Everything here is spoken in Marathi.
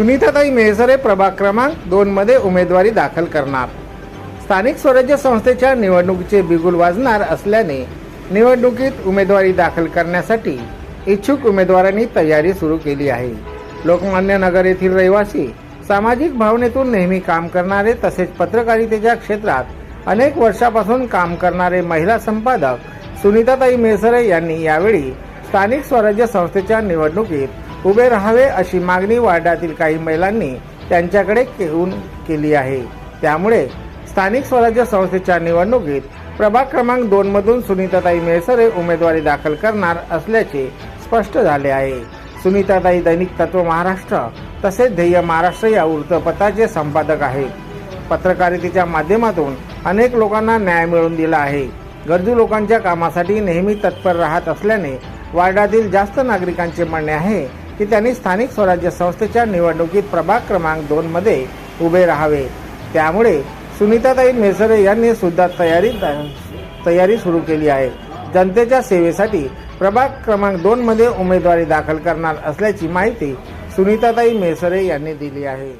सुनीताताई मेहसरे प्रभाग क्रमांक दोनमध्ये उमेदवारी दाखल करणार. स्थानिक स्वराज्य संस्थेच्या निवडणुकीचे बिगुल वाजणार असल्याने निवडणुकीत उमेदवारी दाखल करण्यासाठी इच्छुक उमेदवारांनी तयारी सुरू केली आहे. लोकमान्य नगर येथील रहिवासी सामाजिक भावनेतून नेहमी काम करणारे तसेच पत्रकारितेच्या क्षेत्रात अनेक वर्षापासून काम करणारे महिला संपादक सुनीताताई मेहसरे यांनी यावेळी स्थानिक स्वराज्य संस्थेच्या निवडणुकीत उभे राहावे अशी मागणी वार्डातील काही महिलांनी त्यांच्याकडे घेऊन केली आहे. त्यामुळे स्थानिक स्वराज्य संस्थेच्या निवडणुकीत प्रभाग क्रमांक दोन मधून सुनीताताई मेहसरे उमेदवारी दाखल करणार असल्याचे स्पष्ट झाले आहे. सुनीताताई दैनिक तत्व महाराष्ट्र तसेच ध्येय महाराष्ट्र या वृत्तपत्राचे संपादक आहेत. पत्रकारितेच्या माध्यमातून अनेक लोकांना न्याय मिळवून दिला आहे. गरजू लोकांच्या कामासाठी नेहमी तत्पर राहत असल्याने वार्डातील जास्त नागरिकांचे म्हणणे आहे की त्यांनी स्थानिक स्वराज्य संस्थेच्या निवडणुकीत प्रभाग क्रमांक दोन मध्ये उभे राहावे. त्यामुळे सुनीताताई मेसरे यांनी सुद्धा तयारी तयारी सुरू केली आहे. जनतेच्या सेवेसाठी प्रभाग क्रमांक दोन मध्ये उमेदवारी दाखल करणार असल्याची माहिती सुनीताताई मेसरे यांनी दिली आहे.